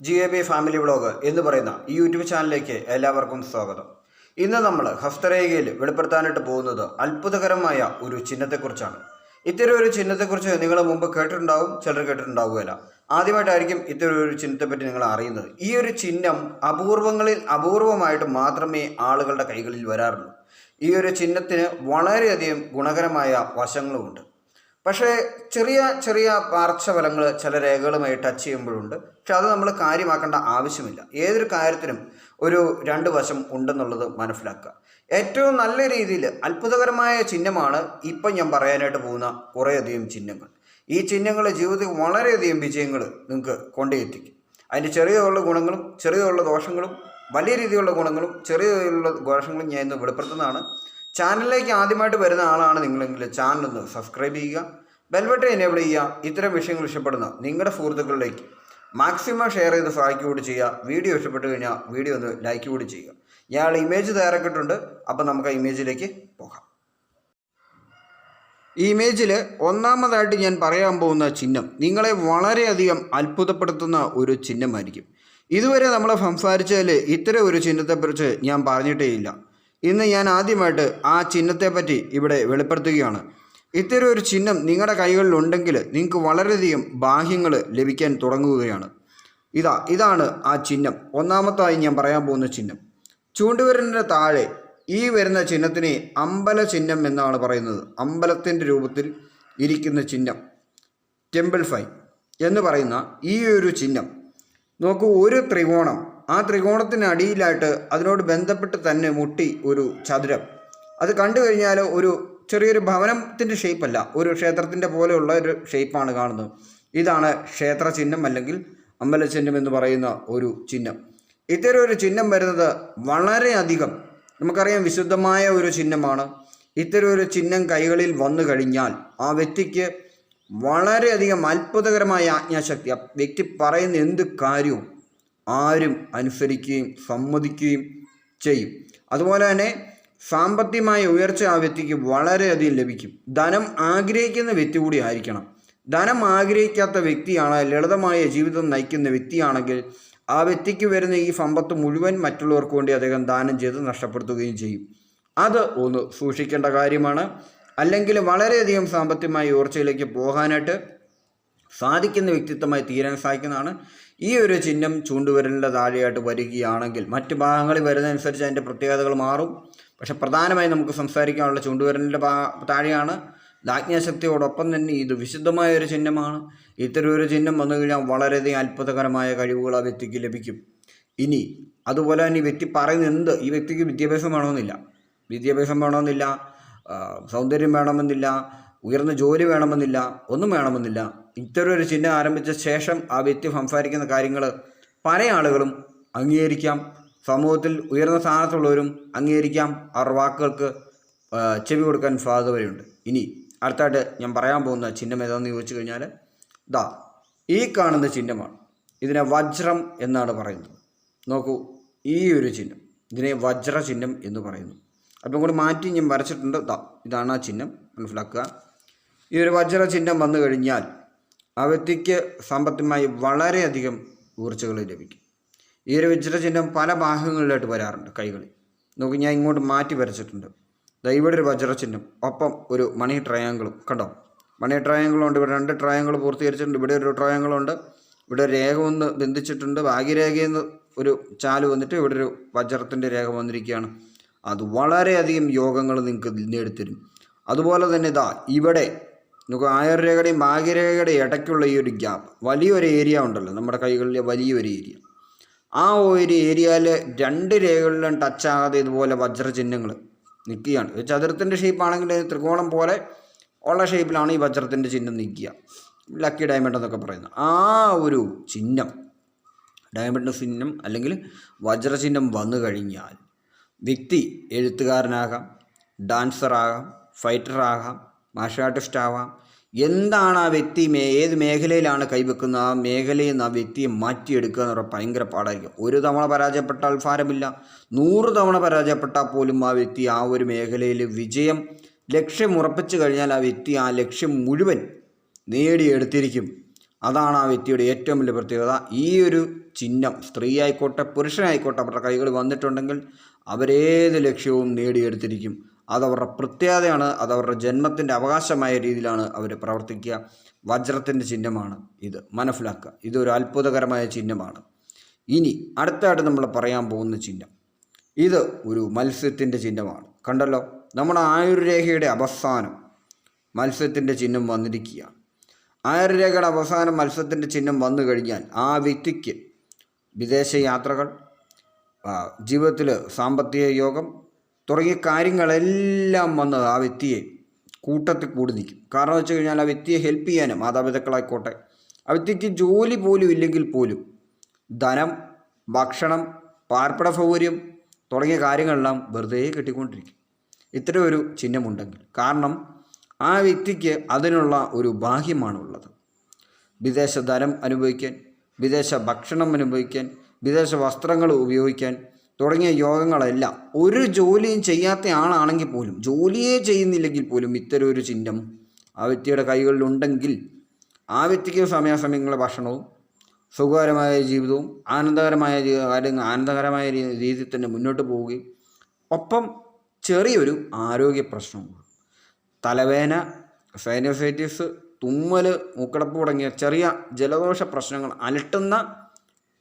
G A B family vlog എന്ന് പറയുന്ന ഈ യൂട്യൂബ് ചാനലിലേക്ക് എല്ലാവർക്കും സ്വാഗതം. ഇന്ന് നമ്മൾ ഹസ്തരേഖയിൽ വെളിപ്പെടുത്താനായിട്ട് പോകുന്നത് അത്ഭുതകരമായ ഒരു ചിഹ്നത്തെക്കുറിച്ചാണ്. ഇത്തരം ഒരു ചിഹ്നത്തെക്കുറിച്ച് നിങ്ങൾ മുമ്പ് കേട്ടിട്ടുണ്ടാവും ചിലർ കേട്ടിട്ടുണ്ടാവുകയില്ല. ആദ്യമായിട്ടായിരിക്കും ഇത്തരം ഒരു ചിഹ്നത്തെപ്പറ്റി നിങ്ങൾ അറിയുന്നത്. ഈ ഒരു ചിഹ്നം അപൂർവങ്ങളിൽ അപൂർവമായിട്ട് മാത്രമേ ആളുകളുടെ കൈകളിൽ വരാറുള്ളൂ. ഈ ഒരു ചിഹ്നത്തിന് വളരെയധികം ഗുണകരമായ വശങ്ങളുമുണ്ട്. പക്ഷേ ചെറിയ ചെറിയ പാർശ്വഫലങ്ങൾ ചില രേഖകളുമായി ടച്ച് ചെയ്യുമ്പോഴുണ്ട്. പക്ഷെ അത് നമ്മൾ കാര്യമാക്കേണ്ട ആവശ്യമില്ല. ഏതൊരു കാര്യത്തിനും ഒരു രണ്ട് വശം ഉണ്ടെന്നുള്ളത് മനസ്സിലാക്കുക. ഏറ്റവും നല്ല രീതിയിൽ അത്ഭുതകരമായ ചിഹ്നമാണ് ഇപ്പം ഞാൻ പറയാനായിട്ട് പോകുന്ന കുറേയധികം ചിഹ്നങ്ങൾ. ഈ ചിഹ്നങ്ങൾ ജീവിതത്തിൽ വളരെയധികം വിജയങ്ങൾ നിങ്ങൾക്ക് കൊണ്ടെത്തിക്കും അതിന്റെ ചെറിയുള്ള ഗുണങ്ങളും ചെറിയുള്ള ദോഷങ്ങളും വലിയ രീതിയിലുള്ള ഗുണങ്ങളും ചെറിയ രീതിയിലുള്ള ദോഷങ്ങളും ഞാൻ ഇന്ന് വെളിപ്പെടുത്തുന്നതാണ്. ചാനലിലേക്ക് ആദ്യമായിട്ട് വരുന്ന ആളാണ് നിങ്ങളെങ്കിൽ ചാനൽ ഒന്ന് സബ്സ്ക്രൈബ് ചെയ്യുക. ബെൽബട്ടൺ എനേബിൾ ചെയ്യുക ഇത്തരം വിഷയങ്ങൾ ഇഷ്ടപ്പെടുന്ന നിങ്ങളുടെ സുഹൃത്തുക്കളിലേക്ക് മാക്സിമം ഷെയർ ചെയ്ത് സഹായിക്കുക കൂടി ചെയ്യുക. വീഡിയോ ഇഷ്ടപ്പെട്ട് കഴിഞ്ഞാൽ വീഡിയോ ഒന്ന് ലൈക്ക് കൂടി ചെയ്യുക. ഇയാൾ ഇമേജ് തയ്യാറാക്കിയിട്ടുണ്ട്. അപ്പം നമുക്ക് ആ ഇമേജിലേക്ക് പോകാം. ഈ ഇമേജിൽ ഒന്നാമതായിട്ട് ഞാൻ പറയാൻ പോകുന്ന ചിഹ്നം നിങ്ങളെ വളരെയധികം അത്ഭുതപ്പെടുത്തുന്ന ഒരു ചിഹ്നമായിരിക്കും. ഇതുവരെ നമ്മൾ സംസാരിച്ചതിൽ ഇത്തരം ഒരു ചിഹ്നത്തെക്കുറിച്ച് ഞാൻ പറഞ്ഞിട്ടേ ഇല്ല. ഇന്ന് ഞാൻ ആദ്യമായിട്ട് ആ ചിഹ്നത്തെപ്പറ്റി ഇവിടെ വെളിപ്പെടുത്തുകയാണ്. ഇത്തരം ഒരു ചിഹ്നം നിങ്ങളുടെ കൈകളിൽ ഉണ്ടെങ്കിൽ നിങ്ങൾക്ക് വളരെയധികം ബാഹ്യങ്ങൾ ലഭിക്കാൻ തുടങ്ങുകയാണ്. ഇതാ ഇതാണ് ആ ചിഹ്നം. ഒന്നാമത്തായി ഞാൻ പറയാൻ പോകുന്ന ചിഹ്നം. ചൂണ്ടുവിരലിന്റെ താഴെ ഈ വരുന്ന ചിഹ്നത്തിനെ അമ്പല ചിഹ്നം എന്നാണ് പറയുന്നത്. അമ്പലത്തിന്റെ രൂപത്തിൽ ഇരിക്കുന്ന ചിഹ്നം. ടെമ്പിൾ ഫൈ എന്ന് പറയുന്ന ഈ ഒരു ചിഹ്നം. നോക്കൂ ഒരു ത്രികോണം. ആ ത്രികോണത്തിന് അടിയിലായിട്ട് അതിനോട് ബന്ധപ്പെട്ട് തന്നെ മുട്ടി ഒരു ചതുരം. അത് കണ്ടു കഴിഞ്ഞാൽ ഒരു ചെറിയൊരു ഭവനത്തിന്റെ ഷേപ്പല്ല ഒരു ക്ഷേത്രത്തിന്റെ പോലെയുള്ള ഒരു ഷേപ്പാണ് കാണുന്നത്. ഇതാണ് ക്ഷേത്ര ചിഹ്നം അല്ലെങ്കിൽ അമ്പലചിഹ്നം എന്ന് പറയുന്ന ഒരു ചിഹ്നം. ഇത്തരം ഒരു ചിഹ്നം വരുന്നത് വളരെയധികം നമുക്കറിയാം വിശുദ്ധമായ ഒരു ചിഹ്നമാണ്. ഇത്തരം ഒരു ചിഹ്നം കൈകളിൽ വന്നു കഴിഞ്ഞാൽ ആ വ്യക്തിക്ക് വളരെയധികം അത്ഭുതകരമായ ആജ്ഞാശക്തി ആ വ്യക്തി പറയുന്ന എന്ത് കാര്യവും ആരും അനുസരിക്കുകയും സമ്മതിക്കുകയും ചെയ്യും. അതുപോലെ തന്നെ സാമ്പത്തികമായ ഉയർച്ച ആ വ്യക്തിക്ക് വളരെയധികം ലഭിക്കും. ധനം ആഗ്രഹിക്കുന്ന വ്യക്തി കൂടി ആയിരിക്കണം. ധനം ആഗ്രഹിക്കാത്ത വ്യക്തിയാണ് ലളിതമായ ജീവിതം നയിക്കുന്ന വ്യക്തിയാണെങ്കിൽ ആ വ്യക്തിക്ക് വരുന്ന ഈ സമ്പത്ത് മുഴുവൻ മറ്റുള്ളവർക്ക് വേണ്ടി അദ്ദേഹം ദാനം ചെയ്ത് നഷ്ടപ്പെടുത്തുകയും ചെയ്യും. അത് ഒന്ന് സൂക്ഷിക്കേണ്ട കാര്യമാണ്. അല്ലെങ്കിൽ വളരെയധികം സാമ്പത്തികമായ ഉയർച്ചയിലേക്ക് പോകാനായിട്ട് സാധിക്കുന്ന വ്യക്തിത്വമായി തീരാൻ സാധിക്കുന്നതാണ്. ഈ ഒരു ചിഹ്നം ചൂണ്ടുവിരലിന്റെ താഴെയായിട്ട് വരികയാണെങ്കിൽ മറ്റ് ഭാഗങ്ങളിൽ വരുന്നതനുസരിച്ച് അതിന്റെ പ്രത്യേകതകൾ മാറും. പക്ഷെ പ്രധാനമായും നമുക്ക് സംസാരിക്കാനുള്ള ചൂണ്ടുവിരലിന്റെ താഴെയാണ്. ആജ്ഞാശക്തിയോടൊപ്പം തന്നെ ഇത് വിശുദ്ധമായ ഒരു ചിഹ്നമാണ്. ഇത്തരം ഒരു ചിഹ്നം വന്നു കഴിഞ്ഞാൽ വളരെയധികം അത്ഭുതകരമായ കഴിവുകൾ ആ വ്യക്തിക്ക് ലഭിക്കും. ഇനി അതുപോലെ തന്നെ ഈ വ്യക്തി പറയുന്ന എന്ത്? ഈ വ്യക്തിക്ക് വിദ്യാഭ്യാസം വേണമെന്നില്ല. വിദ്യാഭ്യാസം വേണമെന്നില്ല സൗന്ദര്യം വേണമെന്നില്ല ഉയർന്ന ജോലി വേണമെന്നില്ല ഒന്നും വേണമെന്നില്ല. ഇത്തരം ഒരു ചിഹ്നം ആരംഭിച്ച ശേഷം ആ വ്യക്തി സംസാരിക്കുന്ന കാര്യങ്ങൾ പല ആളുകളും അംഗീകരിക്കാം. സമൂഹത്തിൽ ഉയർന്ന സ്ഥാനത്തുള്ളവരും അംഗീകരിക്കാം. അവർ വാക്കുകൾക്ക് ചെവി കൊടുക്കാൻ സാധ്യത വരെയുണ്ട്. ഇനി അടുത്തായിട്ട് ഞാൻ പറയാൻ പോകുന്ന ചിഹ്നം ഏതാണെന്ന് ചോദിച്ചു കഴിഞ്ഞാൽ ദാ ഈ കാണുന്ന ചിഹ്നമാണ്. ഇതിനെ വജ്രം എന്നാണ് പറയുന്നത്. നോക്കൂ ഈ ഒരു ചിഹ്നം. ഇതിനെ വജ്ര ചിഹ്നം എന്ന് പറയുന്നു. അപ്പം കൂടി മാറ്റി ഞാൻ വരച്ചിട്ടുണ്ട്. ദാ ഇതാണ് ആ ചിഹ്നം. മനസ്സിലാക്കുക. ഈ ഒരു വജ്ര ചിഹ്നം വന്നു കഴിഞ്ഞാൽ ആ വ്യക്തിക്ക് സാമ്പത്തികമായി വളരെയധികം ഊർജകൾ ലഭിക്കും. ഈ ഒരു വജ്രചിഹ്നം പല ഭാഗങ്ങളിലായിട്ട് വരാറുണ്ട് കൈകളിൽ. നോക്കി ഞാൻ ഇങ്ങോട്ട് മാറ്റി വരച്ചിട്ടുണ്ട്. ഇവിടെ ഒരു വജ്രചിഹ്നം ഒപ്പം ഒരു മണി ട്രയാങ്കിളും കണ്ടോ? മണി ട്രയാങ്കിളുണ്ട് ഇവിടെ രണ്ട് ട്രയാങ്കിൾ പൂർത്തീകരിച്ചിട്ടുണ്ട് ഇവിടെ ഒരു ട്രയാങ്കിളുണ്ട് ഇവിടെ രേഖ ഒന്ന് ബന്ധിച്ചിട്ടുണ്ട്. ഭാഗ്യരേഖയെന്ന് ഒരു ചാൽ വന്നിട്ട് ഇവിടെ ഒരു വജ്രത്തിന്റെ രേഖ വന്നിരിക്കുകയാണ്. അത് വളരെയധികം യോഗങ്ങൾ നിങ്ങൾക്ക് നേടിത്തരും. അതുപോലെ തന്നെ ഇതാ ഇവിടെ നമുക്ക് ആയുർരേഖയുടെയും ഭാഗ്യരേഖയുടെയും ഇടയ്ക്കുള്ള ഈ ഒരു ഗ്യാപ്പ് വലിയൊരു ഏരിയ ഉണ്ടല്ലോ നമ്മുടെ കൈകളിലെ വലിയൊരു ഏരിയ ആ ഒരു ഏരിയയിൽ രണ്ട് രേഖകളിലും ടച്ച് ആകാതെ ഇതുപോലെ വജ്രചിഹ്നങ്ങൾ നിൽക്കുകയാണ്. ഒരു ചതുരത്തിന്റെ ഷേപ്പാണെങ്കിൽ ത്രികോണം പോലെ ഉള്ള ഷേപ്പിലാണ് ഈ വജ്രത്തിന്റെ ചിഹ്നം നിൽക്കുക. ലക്കി ഡയമണ്ട് എന്നൊക്കെ പറയുന്നത്. ആ ഒരു ചിഹ്നം ഡയമണ്ട് ചിഹ്നം അല്ലെങ്കിൽ വജ്രചിഹ്നം വന്നു കഴിഞ്ഞാൽ വ്യക്തി എഴുത്തുകാരനാകാം ഡാൻസറാകാം ഫൈറ്ററാകാം മാർഷൽ ആർട്ടിസ്റ്റ് ആവാം എന്താണ് ആ വ്യക്തി മേ ഏത് മേഖലയിലാണ് കൈവെക്കുന്നത്? ആ മേഖലയിൽ നിന്ന് ആ വ്യക്തിയെ മാറ്റിയെടുക്കുക എന്ന് പറഞ്ഞാൽ ഭയങ്കര പാടായിരിക്കും. ഒരു തവണ പരാജയപ്പെട്ടാൽ ഭാരമില്ല. നൂറ് തവണ പരാജയപ്പെട്ടാൽ പോലും ആ വ്യക്തി ആ ഒരു മേഖലയിൽ വിജയം ലക്ഷ്യം ഉറപ്പിച്ചു കഴിഞ്ഞാൽ ആ വ്യക്തി ആ ലക്ഷ്യം മുഴുവൻ നേടിയെടുത്തിരിക്കും. അതാണ് ആ വ്യക്തിയുടെ ഏറ്റവും വലിയ പ്രത്യേകത. ഈ ഒരു ചിഹ്നം സ്ത്രീ ആയിക്കോട്ടെ പുരുഷനായിക്കോട്ടെ അവരുടെ കൈകൾ വന്നിട്ടുണ്ടെങ്കിൽ അവരേത് ലക്ഷ്യവും നേടിയെടുത്തിരിക്കും. അതവരുടെ പ്രത്യേകതയാണ് അതവരുടെ ജന്മത്തിന്റെ അവകാശമായ രീതിയിലാണ് അവർ പ്രവർത്തിക്കുക. വജ്രത്തിന്റെ ചിഹ്നമാണ് ഇത്. മനസ്സിലാക്കുക. ഇതൊരു അത്ഭുതകരമായ ചിഹ്നമാണ്. ഇനി അടുത്തായിട്ട് നമ്മൾ പറയാൻ പോകുന്ന ചിഹ്നം. ഇത് ഒരു മത്സ്യത്തിന്റെ ചിഹ്നമാണ്. കണ്ടല്ലോ? നമ്മുടെ ആയുർരേഖയുടെ അവസാനം മത്സ്യത്തിന്റെ ചിഹ്നം വന്നിരിക്കുകയാണ്. ആയുർരേഖയുടെ അവസാനം മത്സ്യത്തിന്റെ ചിഹ്നം വന്നു കഴിഞ്ഞാൽ ആ വ്യക്തിക്ക് വിദേശ യാത്രകൾ ജീവിതത്തിൽ സാമ്പത്തിക യോഗം തുടങ്ങിയ കാര്യങ്ങളെല്ലാം വന്ന് ആ വ്യക്തിയെ കൂട്ടത്തിൽ കൂടി നിൽക്കും. കാരണം വെച്ച് കഴിഞ്ഞാൽ ആ വ്യക്തിയെ ഹെൽപ്പ് ചെയ്യാനും മാതാപിതാക്കളായിക്കോട്ടെ ആ വ്യക്തിക്ക് ജോലി പോലും ഇല്ലെങ്കിൽ പോലും ധനം ഭക്ഷണം പാർപ്പിട സൗകര്യം തുടങ്ങിയ കാര്യങ്ങളെല്ലാം വെറുതെ കിട്ടിക്കൊണ്ടിരിക്കും. ഇത്തരം ഒരു ചിഹ്നമുണ്ടെങ്കിൽ. കാരണം ആ വ്യക്തിക്ക് അതിനുള്ള ഒരു ബാഹ്യമാണുള്ളത് വിദേശ ധനം അനുഭവിക്കാൻ വിദേശ ഭക്ഷണം അനുഭവിക്കാൻ വിദേശ വസ്ത്രങ്ങൾ ഉപയോഗിക്കാൻ തുടങ്ങിയ യോഗങ്ങളെല്ലാം ഒരു ജോലിയും ചെയ്യാത്ത ആളാണെങ്കിൽ പോലും ജോലിയേ ചെയ്യുന്നില്ലെങ്കിൽ പോലും ഇത്തരം ഒരു ചിഹ്നം ആ വ്യക്തിയുടെ കൈകളിലുണ്ടെങ്കിൽ ആ വ്യക്തിക്ക് സമയാസമയങ്ങളിൽ ഭക്ഷണവും സുഖകരമായ ജീവിതവും ആനന്ദകരമായ കാര്യങ്ങൾ ആനന്ദകരമായ രീതിയിൽ തന്നെ മുന്നോട്ട് പോവുകയും ഒപ്പം ചെറിയൊരു ആരോഗ്യ പ്രശ്നവും തലവേന സൈനോസൈറ്റിസ് തുമ്മൽ മൂക്കടപ്പ് തുടങ്ങിയ ചെറിയ ജലദോഷ പ്രശ്നങ്ങൾ അലട്ടുന്ന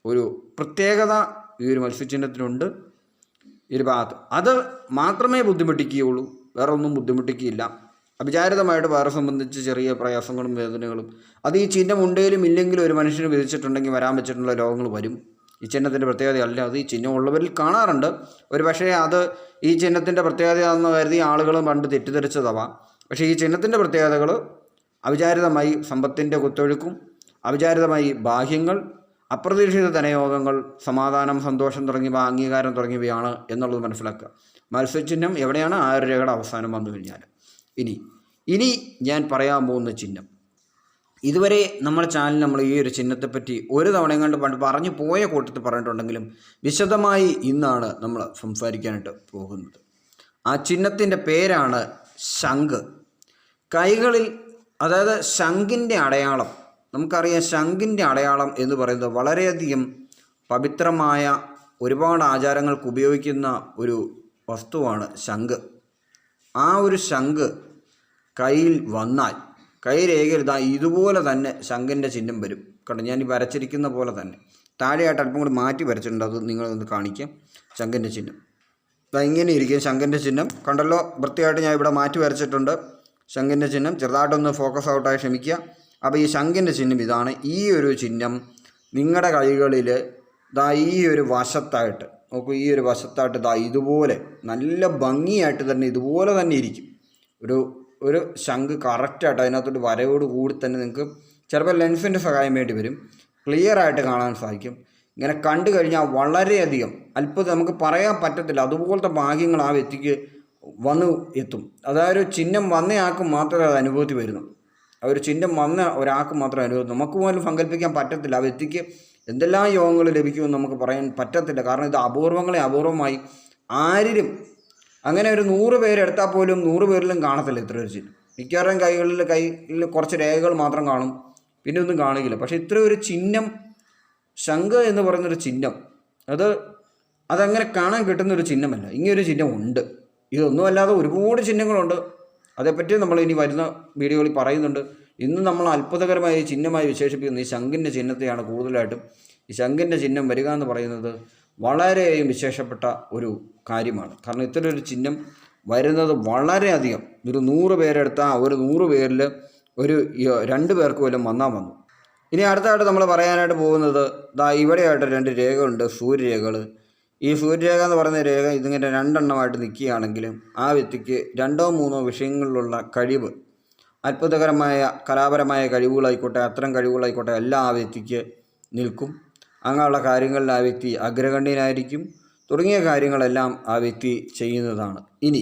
ഒരു പ്രത്യേകത ഈ ഒരു മത്സ്യചിഹ്നത്തിനുണ്ട് ഒരു ഭാഗത്ത്. അത് മാത്രമേ ബുദ്ധിമുട്ടിക്കുകയുള്ളൂ. വേറെ ഒന്നും ബുദ്ധിമുട്ടിക്കുകയില്ല. അവിചാരിതമായിട്ട് വേറെ സംബന്ധിച്ച് ചെറിയ പ്രയാസങ്ങളും വേദനകളും. അത് ഈ ചിഹ്നം ഉണ്ടെങ്കിലും ഇല്ലെങ്കിലും ഒരു മനുഷ്യന് വിധിച്ചിട്ടുണ്ടെങ്കിൽ വരാൻ വെച്ചിട്ടുള്ള രോഗങ്ങൾ വരും. ഈ ചിഹ്നത്തിന്റെ പ്രത്യേകതയല്ല. അത് ഈ ചിഹ്നം ഉള്ളവരിൽ കാണാറുണ്ട്. ഒരു പക്ഷേ അത് ഈ ചിഹ്നത്തിന്റെ പ്രത്യേകതയാണെന്ന് കരുതി ആളുകൾ പണ്ട് തെറ്റിദ്ധരിച്ചതാവാം. പക്ഷേ ഈ ചിഹ്നത്തിന്റെ പ്രത്യേകതകൾ അവിചാരിതമായി സമ്പത്തിന്റെ കുത്തൊഴുക്കും. അവിചാരിതമായി ബാഹ്യങ്ങൾ അപ്രതീക്ഷിത ധനയോഗങ്ങൾ സമാധാനം സന്തോഷം തുടങ്ങിയവ അംഗീകാരം തുടങ്ങിയവയാണ് എന്നുള്ളത് മനസ്സിലാക്കുക. മത്സ്യചിഹ്നം എവിടെയാണ്? ആയുർരേഖയുടെ അവസാനം വന്നു കഴിഞ്ഞാൽ. ഇനി ഇനി ഞാൻ പറയാൻ പോകുന്ന ചിഹ്നം. ഇതുവരെ നമ്മുടെ ചാനൽ നമ്മൾ ഈ ഒരു ചിഹ്നത്തെപ്പറ്റി ഒരു തവണയും കണ്ട് പണ്ട് പറഞ്ഞു പോയ കൂട്ടത്തിൽ പറഞ്ഞിട്ടുണ്ടെങ്കിലും വിശദമായി ഇന്നാണ് നമ്മൾ സംസാരിക്കാനായിട്ട് പോകുന്നത്. ആ ചിഹ്നത്തിന്റെ പേരാണ് ശംഖ്. കൈകളിൽ അതായത് ശംഖിന്റെ അടയാളം നമുക്കറിയാം ശംഖിന്റെ അടയാളം എന്ന് പറയുന്നത് വളരെയധികം പവിത്രമായ ഒരുപാട് ആചാരങ്ങൾക്ക് ഉപയോഗിക്കുന്ന ഒരു വസ്തുവാണ് ശംഖ്. ആ ഒരു ശംഖ് കയ്യിൽ വന്നാൽ ഇതാ ഇതുപോലെ തന്നെ ശംഖിന്റെ ചിഹ്നം വരും. കണ്ടോ? ഞാൻ ഈ വരച്ചിരിക്കുന്ന പോലെ തന്നെ. താഴെയായിട്ട് അല്പം കൂടി മാറ്റി വരച്ചിട്ടുണ്ട്. അത് നിങ്ങളൊന്ന് കാണിക്കാം. ശംഖിന്റെ ചിഹ്നം. ഇങ്ങനെ ഇരിക്കും ശംഖിന്റെ ചിഹ്നം. കണ്ടല്ലോ? വൃത്തിയായിട്ട് ഞാൻ ഇവിടെ മാറ്റി വരച്ചിട്ടുണ്ട്. ശംഖിന്റെ ചിഹ്നം. ചെറുതായിട്ടൊന്ന് ഫോക്കസ് ഔട്ടായി ക്ഷമിക്കുക. അപ്പോൾ ഈ ശംഖിന്റെ ചിഹ്നം ഇതാണ് ഈ ഒരു ചിഹ്നം നിങ്ങളുടെ കൈകളിൽ ദാ ഈ ഒരു വശത്തായിട്ട് നോക്കൂ ഈ ഒരു വശത്തായിട്ട് ദാ ഇതുപോലെ നല്ല ഭംഗിയായിട്ട് തന്നെ ഇതുപോലെ തന്നെ ഇരിക്കും. ഒരു ഒരു ശംഖ് കറക്റ്റായിട്ട് അതിനകത്തോട്ട് വരയോട് കൂടി തന്നെ നിങ്ങൾക്ക് ചിലപ്പോൾ ലെൻസിന്റെ സഹായം വേണ്ടി വരും. ക്ലിയർ ആയിട്ട് കാണാൻ സാധിക്കും. ഇങ്ങനെ കണ്ടു കഴിഞ്ഞാൽ വളരെയധികം അല്പം നമുക്ക് പറയാൻ പറ്റത്തില്ല അതുപോലത്തെ ഭാഗ്യങ്ങൾ ആ വ്യക്തിക്ക് വന്ന് എത്തും. അതായത് ചിഹ്നം വന്നയാൾക്ക് മാത്രമേ അത് അനുഭവത്തിൽ വരുന്നു. ഒരു ചിഹ്നം വന്ന ഒരാൾക്ക് മാത്രമേ അനുഭവം നമുക്ക് പോലും സങ്കല്പിക്കാൻ പറ്റത്തില്ല. ആ വ്യക്തിക്ക് എന്തെല്ലാം യോഗങ്ങൾ ലഭിക്കുമെന്ന് നമുക്ക് പറയാൻ പറ്റത്തില്ല. കാരണം ഇത് അപൂർവങ്ങളെ അപൂർവമായി ആരിലും അങ്ങനെ ഒരു നൂറ് പേരെടുത്താൽ പോലും നൂറ് പേരിലും കാണത്തില്ല ഇത്ര ഒരു ചിഹ്നം. മിക്കവാറും കൈകളിൽ കൈയിൽ കുറച്ച് രേഖകൾ മാത്രം കാണും. പിന്നെ ഒന്നും കാണുകയില്ല പക്ഷേ ഇത്ര ഒരു ചിഹ്നം ശംഖ് എന്ന് പറയുന്നൊരു ചിഹ്നം അത് അതങ്ങനെ കാണാൻ കിട്ടുന്ന ഒരു ചിഹ്നമല്ല. ഇങ്ങനൊരു ചിഹ്നം ഉണ്ട്. ഇതൊന്നും അല്ലാതെ ഒരുപാട് ചിഹ്നങ്ങളുണ്ട്. അതേപ്പറ്റി നമ്മൾ ഇനി വരുന്ന വീഡിയോകളിൽ പറയുന്നുണ്ട്. ഇന്ന് നമ്മൾ അത്ഭുതകരമായ ചിഹ്നമായി വിശേഷിപ്പിക്കുന്ന. ഈ ശംഖിന്റെ ചിഹ്നത്തെയാണ് കൂടുതലായിട്ടും. ഈ ശംഖിന്റെ ചിഹ്നം വരിക എന്ന് പറയുന്നത് വളരെയും വിശേഷപ്പെട്ട ഒരു കാര്യമാണ്. കാരണം ഇത്തരം ഒരു ചിഹ്നം വരുന്നത് വളരെയധികം. ഒരു നൂറ് പേരെടുത്താൽ ഒരു നൂറ് പേരിൽ ഒരു രണ്ട് പേർക്ക് പോലും വന്നാൽ വന്നു. ഇനി അടുത്തായിട്ട് നമ്മൾ പറയാനായിട്ട് പോകുന്നത് ദാ ഇവിടെയായിട്ട് രണ്ട് രേഖകളുണ്ട്. സൂര്യരേഖകൾ ഈ സൂര്യരേഖ എന്ന് പറയുന്ന രേഖ ഇതിങ്ങനെ രണ്ടെണ്ണമായിട്ട് നിൽക്കുകയാണെങ്കിലും ആ വ്യക്തിക്ക് രണ്ടോ മൂന്നോ വിഷയങ്ങളിലുള്ള കഴിവ് അത്ഭുതകരമായ കലാപരമായ കഴിവുകളായിക്കോട്ടെ അത്തരം കഴിവുകളായിക്കോട്ടെ എല്ലാം ആ വ്യക്തിക്ക് നിൽക്കും. അങ്ങനെയുള്ള കാര്യങ്ങളിൽ ആ വ്യക്തി അഗ്രഗണ്യനായിരിക്കും. തുടങ്ങിയ കാര്യങ്ങളെല്ലാം ആ വ്യക്തി ചെയ്യുന്നതാണ്. ഇനി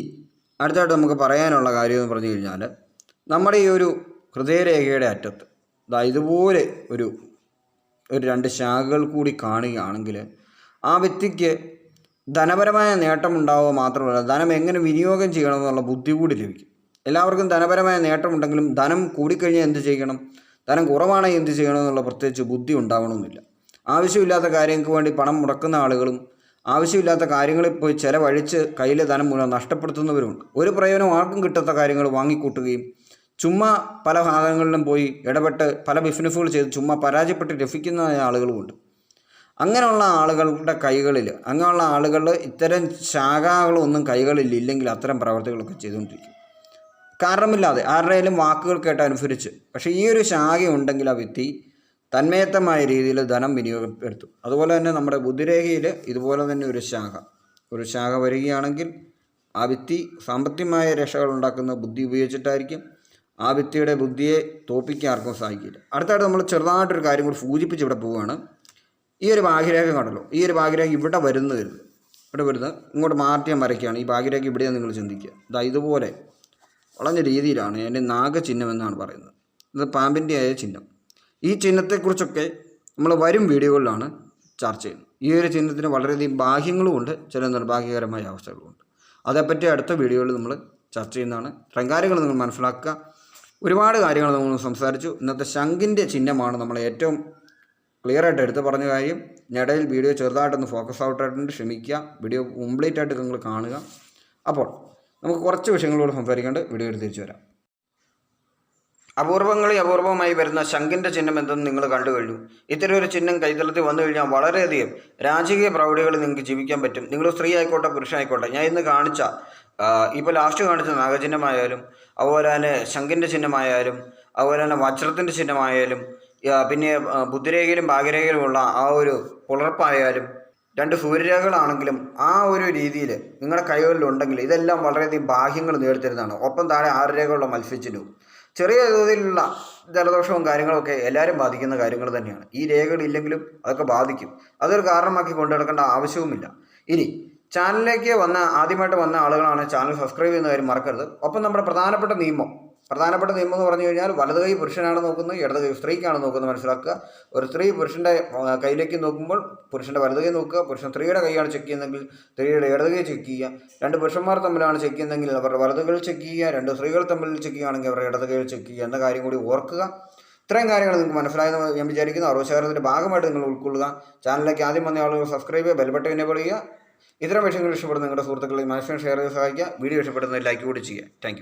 അടുത്തായിട്ട് നമുക്ക് പറയാനുള്ള കാര്യം എന്ന് പറഞ്ഞു കഴിഞ്ഞാൽ നമ്മുടെ ഈ ഒരു ഹൃദയരേഖയുടെ അറ്റത്ത് ഇതുപോലെ ഒരു ഒരു രണ്ട് ശാഖകൾ കൂടി കാണുകയാണെങ്കിൽ ആ വ്യക്തിക്ക് ധനപരമായ നേട്ടമുണ്ടാവുക മാത്രമല്ല ധനം എങ്ങനെ വിനിയോഗം ചെയ്യണമെന്നുള്ള ബുദ്ധി കൂടി ലഭിക്കും. എല്ലാവർക്കും ധനപരമായ നേട്ടമുണ്ടെങ്കിലും ധനം കൂടിക്കഴിഞ്ഞാൽ എന്ത് ചെയ്യണം? ധനം കുറവാണെങ്കിൽ എന്ത് ചെയ്യണമെന്നുള്ള പ്രത്യേകിച്ച് ബുദ്ധി ഉണ്ടാവണമെന്നില്ല. ആവശ്യമില്ലാത്ത കാര്യങ്ങൾക്ക് വേണ്ടി പണം മുടക്കുന്ന ആളുകളും ആവശ്യമില്ലാത്ത കാര്യങ്ങളിൽ പോയി ചിലവഴിച്ച് കയ്യിലെ ധനം മൂലം നഷ്ടപ്പെടുത്തുന്നവരുമുണ്ട്. ഒരു പ്രയോജനം ആർക്കും കിട്ടാത്ത കാര്യങ്ങൾ വാങ്ങിക്കൂട്ടുകയും ചുമ്മാ പല ഭാഗങ്ങളിലും പോയി ഇടപെട്ട് പല ബിസിനസ്സുകൾ ചെയ്ത് ചുമ്മാ പരാജയപ്പെട്ട് രസിക്കുന്ന ആളുകളുമുണ്ട്. അങ്ങനെയുള്ള ആളുകളുടെ കൈകളിൽ അങ്ങനെയുള്ള ആളുകൾ ഇത്തരം ശാഖകളൊന്നും കൈകളിൽ ഇല്ലെങ്കിൽ അത്തരം പ്രവർത്തികളൊക്കെ ചെയ്തുകൊണ്ടിരിക്കും. കാരണമില്ലാതെ ആരുടെയും വാക്കുകൾ കേട്ട് അനുസരിച്ച് പക്ഷേ ഈ ഒരു ശാഖ ഉണ്ടെങ്കിൽ ആ വ്യക്തി തന്മയത്തമായ രീതിയിൽ ധനം വിനിയോഗപ്പെടുത്തും. അതുപോലെ തന്നെ നമ്മുടെ ബുദ്ധിരേഖയിൽ ഇതുപോലെ തന്നെ ഒരു ശാഖ. ഒരു ശാഖ വരികയാണെങ്കിൽ ആ വ്യക്തി സാമ്പത്തികമായ രക്ഷകൾ ഉണ്ടാക്കുന്ന ബുദ്ധി ഉപയോഗിച്ചിട്ടായിരിക്കും ആ വ്യക്തിയുടെ ബുദ്ധിയെ തോപ്പിക്കാൻ ആർക്കും സാധിക്കില്ല. അടുത്തായിട്ട് നമ്മൾ ചെറുതായിട്ടൊരു കാര്യം കൂടി സൂചിപ്പിച്ച് ഇവിടെ പോവുകയാണ്. ഈ ഒരു ഭാഗ്യരേഖ കണ്ടല്ലോ. ഈ ഒരു ഭാഗ്യരേഖ ഇവിടെ വരുന്നു വരുന്നത് ഇവിടെ വരുന്നത് ഇങ്ങോട്ട് മാറ്റിയാൽ വരയ്ക്കുകയാണ്. ഈ ഭാഗ്യരേഖ ഇവിടെയാണ് നിങ്ങൾ ചിന്തിക്കുക. ഇതാ ഇതുപോലെ വളഞ്ഞ രീതിയിലാണ് എന്റെ നാഗചിഹ്നം എന്നാണ് പറയുന്നത്. ഇത് പാമ്പിന്റെ ആയ ചിഹ്നം. ഈ ചിഹ്നത്തെക്കുറിച്ചൊക്കെ നമ്മൾ വരും വീഡിയോകളിലാണ് ചർച്ച ചെയ്യുന്നത്. ഈ ഒരു ചിഹ്നത്തിന് വളരെയധികം ബാഹ്യങ്ങളുമുണ്ട് ചില നിർഭാഗ്യകരമായ അവസ്ഥകളുമുണ്ട്. അതേപ്പറ്റി അടുത്ത വീഡിയോയിൽ നമ്മൾ ചർച്ച ചെയ്യുന്നതാണ്. ഇത്രയും കാര്യങ്ങൾ നിങ്ങൾ മനസ്സിലാക്കുക. ഒരുപാട് കാര്യങ്ങൾ നമ്മൾ സംസാരിച്ചു. ഇന്നത്തെ ശംഖിന്റെ ചിഹ്നമാണ് നമ്മൾ ഏറ്റവും ക്ലിയർ ആയിട്ട് എടുത്ത് പറഞ്ഞ കാര്യം ഇടയിൽ വീഡിയോ ചെറുതായിട്ടൊന്ന് ഫോക്കസ് ഔട്ടായിട്ടുണ്ട് ക്ഷമിക്കുക. വീഡിയോ കംപ്ലീറ്റ് ആയിട്ട് നിങ്ങൾ കാണുക. അപ്പോൾ നമുക്ക് കുറച്ച് വിഷയങ്ങളോട് സംസാരിക്കേണ്ട വീഡിയോ എടുത്ത് തിരിച്ചു വരാം. അപൂർവങ്ങളിൽ അപൂർവമായി വരുന്ന ശങ്കിന്റെ ചിഹ്നം എന്തെന്ന് നിങ്ങൾ കണ്ടു കഴിഞ്ഞു. ഇത്തരം ഒരു ചിഹ്നം കൈതലത്തിൽ വന്നു കഴിഞ്ഞാൽ വളരെയധികം രാജകീയ പ്രൗഢികളിൽ നിങ്ങൾക്ക് ജീവിക്കാൻ പറ്റും. നിങ്ങൾ സ്ത്രീ ആയിക്കോട്ടെ പുരുഷനായിക്കോട്ടെ ഞാൻ ഇന്ന് കാണിച്ച ഇപ്പോൾ ലാസ്റ്റ് കാണിച്ച നാഗചിഹ്നമായാലും അതുപോലെ തന്നെ ശങ്കിന്റെ ചിഹ്നമായാലും അതുപോലെ തന്നെ വജ്രത്തിന്റെ ചിഹ്നമായാലും പിന്നെ ബുദ്ധിരേഖയിലും ഭാഗ്യരേഖയിലുമുള്ള ആ ഒരു പുളർപ്പായാലും രണ്ട് സൂര്യരേഖകളാണെങ്കിലും ആ ഒരു രീതിയിൽ നിങ്ങളുടെ കൈകളിലുണ്ടെങ്കിൽ ഇതെല്ലാം വളരെയധികം ഭാഗ്യങ്ങൾ നേടിത്തരുന്നതാണ്. ഒപ്പം താഴെ ആറ് രേഖകളുള്ള മത്സ്യച്ചിഹ്നവും ചെറിയ തോതിലുള്ള ജലദോഷവും കാര്യങ്ങളൊക്കെ എല്ലാവരും ബാധിക്കുന്ന കാര്യങ്ങൾ തന്നെയാണ്. ഈ രേഖകളില്ലെങ്കിലും അതൊക്കെ ബാധിക്കും. അതൊരു കാരണമാക്കി കൊണ്ടു നടക്കേണ്ട ആവശ്യവുമില്ല. ഇനി ചാനലിലേക്ക് വന്ന ആദ്യമായിട്ട് വന്ന ആളുകളാണ് ചാനൽ സബ്സ്ക്രൈബ് ചെയ്യുന്ന കാര്യം മറക്കരുത്. ഒപ്പം നമ്മുടെ പ്രധാനപ്പെട്ട നിയമം. പ്രധാനപ്പെട്ട നിയമം എന്ന് പറഞ്ഞു കഴിഞ്ഞാൽ വലത് കൈ പുരുഷനാണ് നോക്കുന്നത് ഇടത് കൈ സ്ത്രീക്കാണ് നോക്കുന്നത് മനസ്സിലാക്കുക. ഒരു സ്ത്രീ പുരുഷന്റെ കയ്യിലേക്ക് നോക്കുമ്പോൾ പുരുഷന്റെ വലത് കൈ നോക്കുക പുരുഷൻ സ്ത്രീയുടെ കൈയാണ് ചെക്ക് ചെയ്യുന്നതെങ്കിൽ സ്ത്രീയുടെ ഇടത് കൈ ചെക്ക് ചെയ്യുക. രണ്ട് പുരുഷന്മാർ തമ്മിലാണ് ചെക്ക് ചെയ്യുന്നതെങ്കിൽ അവരുടെ വലത് കൈ ചെക്ക് ചെയ്യുക. രണ്ട് സ്ത്രീകൾ തമ്മിൽ ചെക്ക് ചെയ്യുകയാണെങ്കിൽ അവരുടെ ഇടത് കൈ ചെക്ക് ചെയ്യുക എന്ന കാര്യം കൂടി ഓർക്കുക. ഇത്രയും കാര്യങ്ങൾ നിങ്ങൾക്ക് മനസ്സിലായെന്ന് ഞാൻ വിചാരിക്കുന്നു. അറുപത് ശതമാനത്തിന്റെ ഭാഗമായിട്ട് നിങ്ങൾ ഉൾക്കൊള്ളുക. ചാനലിലേക്ക് ആദ്യം വന്ന ആളുകൾ സബ്സ്ക്രൈബ് ചെയ്യുക ബെൽബട്ടൻ എന്നെ ചെയ്യുക. ഇത്തരം വിഷയങ്ങൾ ഇഷ്ടപ്പെടുന്ന നിങ്ങളുടെ സുഹൃത്തുക്കളെ മാക്സിമം ഷെയർ ചെയ്ത് സഹായിക്കുക. വീഡിയോ ഇഷ്ടപ്പെടുന്ന ലൈക്ക് കൂടി ചെയ്യുക. താങ്ക്